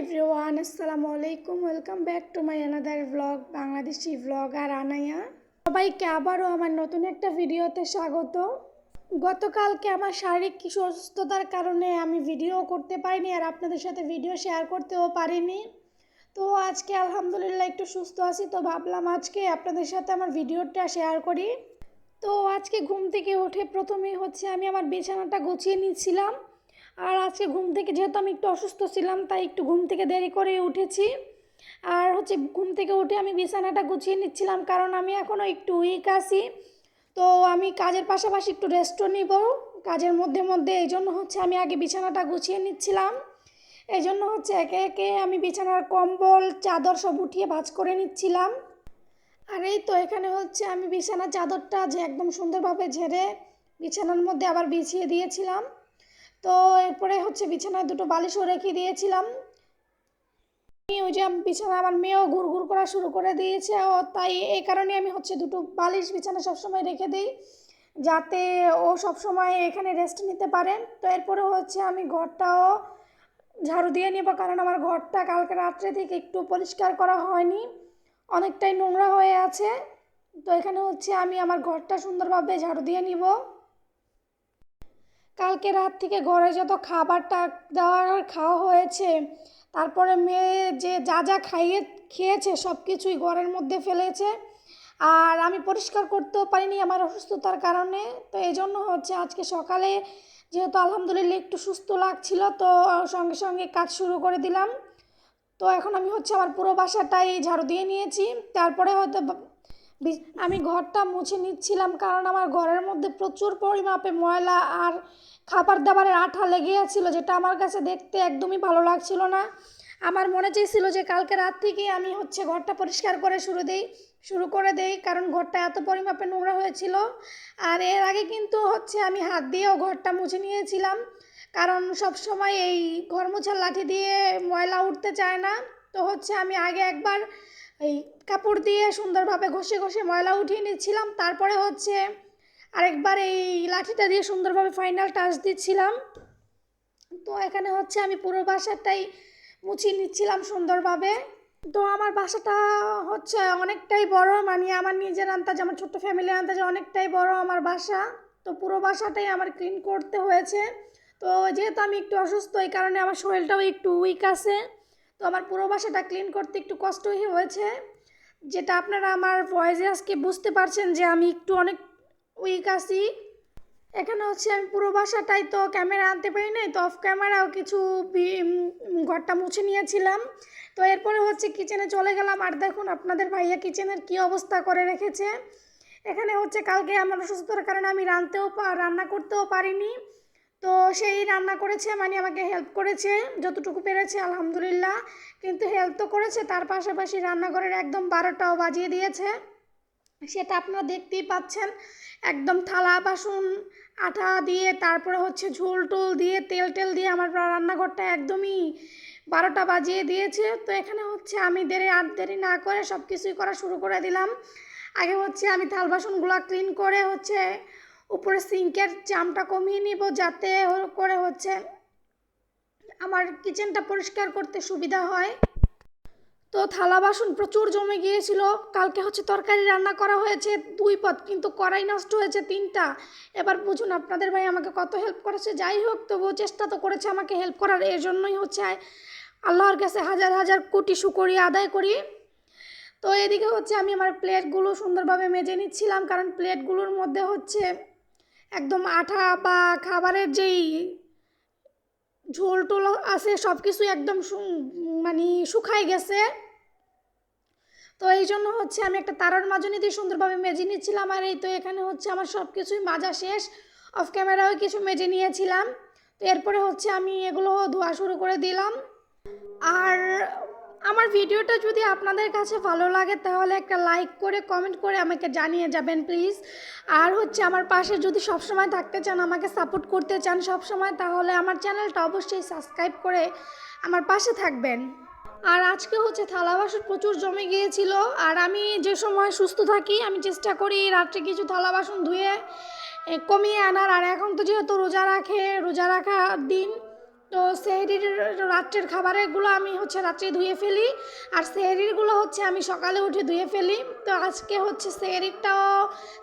Everyone, আসসালামু আলাইকুম। Welcome back to my another blog Bangladeshi blog আর আনায়া। সবাইকে আবারও আমার নতুন একটা ভিডিওতে স্বাগত। গতকালকে আমার শারীরিক অসুস্থতার কারণে আমি ভিডিও করতে পারিনি আর আপনাদের সাথে ভিডিও শেয়ার করতেও পারিনি। তো আজকে আলহামদুলিল্লাহ একটু সুস্থ আছি, তো ভাবলাম আজকে আপনাদের সাথে আমার ভিডিওটা শেয়ার করি। তো আজকে ঘুম থেকে উঠে প্রথমেই হচ্ছে আমি আমার বিছানাটা গুছিয়ে নিচ্ছিলাম। আর আজকে ঘুম থেকে, যেহেতু আমি একটু অসুস্থ ছিলাম, তাই একটু ঘুম থেকে দেরি করে উঠেছি। আর হচ্ছে ঘুম থেকে উঠে আমি বিছানাটা গুছিয়ে নিচ্ছিলাম, কারণ আমি এখনও একটু উইক আছি। তো আমি কাজের পাশাপাশি একটু রেস্টও নিব। কাজের মধ্যে মধ্যে এই জন্য হচ্ছে আমি আগে বিছানাটা গুছিয়ে নিচ্ছিলাম। এই জন্য হচ্ছে একে একে আমি বিছানার কম্বল, চাদর সব উঠিয়ে ভাজ করে নিচ্ছিলাম। আর এই তো এখানে হচ্ছে আমি বিছানার চাদরটা যে একদম সুন্দরভাবে ঝেড়ে বিছানার মধ্যে আবার বিছিয়ে দিয়েছিলাম। তো এরপরে হচ্ছে বিছানায় দুটো বালিশও রেখে দিয়েছিলাম। আমি ওই যে বিছানা আমার মেয়েও ঘুর ঘুর করা শুরু করে দিয়েছে, ও তাই এই কারণে আমি হচ্ছে দুটো বালিশ বিছানা সবসময় রেখে দিই, যাতে ও সবসময় এখানে রেস্ট নিতে পারেন তো এরপরে হচ্ছে আমি ঘরটাও ঝাড়ু দিয়ে নেব, কারণ আমার ঘরটা কালকে রাত্রে থেকে একটু পরিষ্কার করা হয়নি, অনেকটাই নোংরা হয়ে আছে। তো এখানে হচ্ছে আমি আমার ঘরটা সুন্দরভাবে ঝাড়ু দিয়ে নিব। কালকে রাত থেকে ঘরে যত খাবারটা দেওয়ার খাওয়া হয়েছে, তারপরে মেয়ে যে যা যা খাইয়ে, খেয়েছে সব কিছুই ঘরের মধ্যে ফেলেছে। আর আমি পরিষ্কার করতেও পারিনি আমার অসুস্থতার কারণে। তো এই জন্য হচ্ছে আজকে সকালে যেহেতু আলহামদুলিল্লাহ একটু সুস্থ লাগছিল, তো সঙ্গে সঙ্গে কাজ শুরু করে দিলাম। তো এখন আমি হচ্ছে আমার পুরো বাসাটাই ঝাড়ু দিয়ে নিয়েছি। তারপরে হয়তো আমি ঘরটা মুছে নিচ্ছিলাম কারণ আমার ঘরের মধ্যে প্রচুর পরিমাপে ময়লা আর খাবার দাবারের আঠা লেগে আছিল, যেটা আমার কাছে দেখতে একদমই ভালো লাগছিল না। আমার মনে চেয়েছিল যে কালকে রাত থেকে আমি হচ্ছে ঘরটা পরিষ্কার করে শুরু দেই, শুরু করে দেই, কারণ ঘরটা এত পরিমাপে নোংরা হয়েছিল। আর এর আগে কিন্তু হচ্ছে আমি হাত দিয়েও ঘরটা মুছে নিয়েছিলাম, কারণ সব সময় এই ঘর মোছার লাঠি দিয়ে ময়লা উঠতে চায় না। তো হচ্ছে আমি আগে একবার এই কাপড় দিয়ে সুন্দরভাবে ঘষে ঘষে ময়লা উঠিয়ে নিচ্ছিলাম। তারপরে হচ্ছে আরেকবার এই লাঠিটা দিয়ে সুন্দরভাবে ফাইনাল টাচ দিচ্ছিলাম। তো এখানে হচ্ছে আমি পুরো বাসাটাই মুছিয়ে নিচ্ছিলাম সুন্দরভাবে। তো আমার বাসাটা হচ্ছে অনেকটাই বড় মানে আমার নিজের আন্দাজ, আমার ছোট্ট ফ্যামিলির আন্দাজে অনেকটাই বড় আমার বাসা। তো পুরো বাসাটাই আমার ক্লিন করতে হয়েছে। তো যেহেতু আমি একটু অসুস্থ, এই কারণে আমার শরীরটাও একটু উইক আছে। তো আমার পুরো বাসাটা ক্লিন করতে একটু কষ্টই হয়েছে। যেটা আপনারা আমার ভয়েসে আজকে বুঝতে পারছেন যে আমি একটু অনেক উইক আছি। এখানে হচ্ছে আমি পুরো বাসাটাই তো ক্যামেরা আনতে পারি নাই, তো অফ ক্যামেরাও কিছু ঘরটা মুছে নিয়েছিলাম। তো এরপরে হচ্ছে কিচেনে চলে গেলাম। আর দেখুন, আপনাদের ভাইয়া কিচেনের কি অবস্থা করে রেখেছে। এখানে হচ্ছে কালকে আমার অসুস্থতার কারণে আমি রাঁধতেও রান্না করতেও পারিনি। তো সেই রান্না করেছে মানে আমাকে হেল্প করেছে, যতটুকু পেরেছে, আলহামদুলিল্লাহ। কিন্তু হেল্প তো করেছে, তার পাশাপাশি রান্নাঘরের একদম বারোটাও বাজিয়ে দিয়েছে। সেটা আপনারা দেখতেই পাচ্ছেন, একদম থালা, বাসন আঠা দিয়ে, তারপরে হচ্ছে ঝোল টোল দিয়ে, তেল টেল দিয়ে আমার রান্নাঘরটা একদমই বারোটা বাজিয়ে দিয়েছে। তো এখানে হচ্ছে আমি দেরি আট দেরি না করে সব কিছুই করা শুরু করে দিলাম। আগে হচ্ছে আমি থাল, বাসনগুলো ক্লিন করে হচ্ছে উপরে সিঙ্কের জামটা কমিয়ে নিব যাতে করে হচ্ছে আমার কিচেনটা পরিষ্কার করতে সুবিধা হয়। তো থালা বাসন প্রচুর জমে গিয়েছিল। কালকে হচ্ছে তরকারি রান্না করা হয়েছে, দুই পদ কিন্তু কড়াই নষ্ট হয়েছে তিনটা। এবার বুঝুন আপনাদের ভাই আমাকে কত হেল্প করেছে। যাই হোক, তবুও চেষ্টা তো করেছে আমাকে হেল্প করার। এর জন্যই হচ্ছে আল্লাহর কাছে হাজার হাজার কোটি শুকরিয়া আদায় করি। তো এদিকে হচ্ছে আমি আমার প্লেটগুলো সুন্দরভাবে মেজে নিচ্ছিলাম, কারণ প্লেটগুলোর মধ্যে হচ্ছে একদম আঠা বা খাবারের যেই ঝোল টোল আছে সব কিছুই একদম মানে শুকায় গেছে। তো এই জন্য হচ্ছে আমি একটা তারার মাজনি দিয়ে সুন্দরভাবে মেজে নিচ্ছিলাম। আর এই তো এখানে হচ্ছে আমার সব কিছুই মাজা শেষ। অফ ক্যামেরাও কিছু মেজে নিয়েছিলাম। তো এরপরে হচ্ছে আমি এগুলো ধোয়া শুরু করে দিলাম। আর আমার ভিডিওটা যদি আপনাদের কাছে ভালো লাগে, তাহলে একটা লাইক করে, কমেন্ট করে আমাকে জানিয়ে যাবেন প্লিজ। আর হচ্ছে আমার পাশে যদি সবসময় থাকতে চান, আমাকে সাপোর্ট করতে চান সবসময়, তাহলে আমার চ্যানেলটা অবশ্যই সাবস্ক্রাইব করে আমার পাশে থাকবেন। আর আজকে হচ্ছে থালা বাসন প্রচুর জমে গিয়েছিল, আর আমি যে সময় সুস্থ থাকি, আমি চেষ্টা করি রাত্রে কিছু থালা বাসন ধুয়ে কমিয়ে আনার। আর এখন তো যেহেতু রোজা রাখে, রোজা রাখার দিন তো সেহরির রাত্রের খাবারগুলো আমি হচ্ছে রাত্রে ধুয়ে ফেলি। আর সেহরিরগুলো হচ্ছে আমি সকালে উঠে ধুয়ে ফেলি। তো আজকে হচ্ছে সেহরিরটাও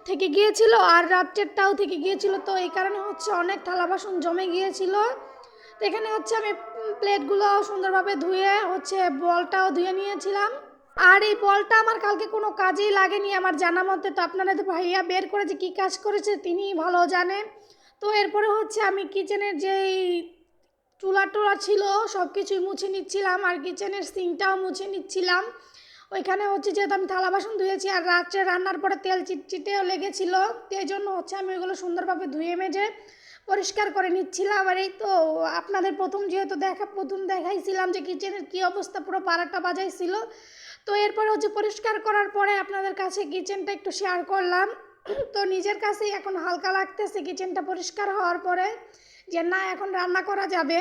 থেকে গিয়েছিল আর রাত্রেরটাও থেকে গিয়েছিল। তো এই কারণে হচ্ছে অনেক থালা বাসন জমে গিয়েছিল। তো এখানে হচ্ছে আমি প্লেটগুলো সুন্দরভাবে ধুয়ে হচ্ছে বলটাও ধুয়ে নিয়েছিলাম। আর এই বলটা আমার কালকে কোনো কাজেই লাগেনি আমার জানা মতে। তো আপনারা তো ভাইয়া বের করে যে কী কাজ করেছে তিনিই ভালো জানে তো এরপরে হচ্ছে আমি কিচেনের যেই চুলা টুলা ছিল সব কিছুই মুছে নিচ্ছিলাম আর কিচেনের সিঙ্কটাও মুছে নিচ্ছিলাম। ওইখানে হচ্ছে যেহেতু আমি থালা বাসন ধুয়েছি আর রাত্রে রান্নার পরে তেল চিটচিটেও লেগেছিল এই জন্য হচ্ছে আমি ওইগুলো সুন্দরভাবে ধুয়ে মেজে পরিষ্কার করে নিচ্ছিলাম। আর এই তো আপনাদের প্রথম যেহেতু দেখা, প্রথম দেখাইছিলাম যে কিচেনের কী অবস্থা, পুরো পাড়াটা বাজাইছিল। তো এরপর হচ্ছে পরিষ্কার করার পরে আপনাদের কাছে কিচেনটা একটু শেয়ার করলাম। তো নিজের কাছেই এখন হালকা লাগতেছে কিচেনটা পরিষ্কার হওয়ার পরে। যে না এখন রান্না করা যাবে।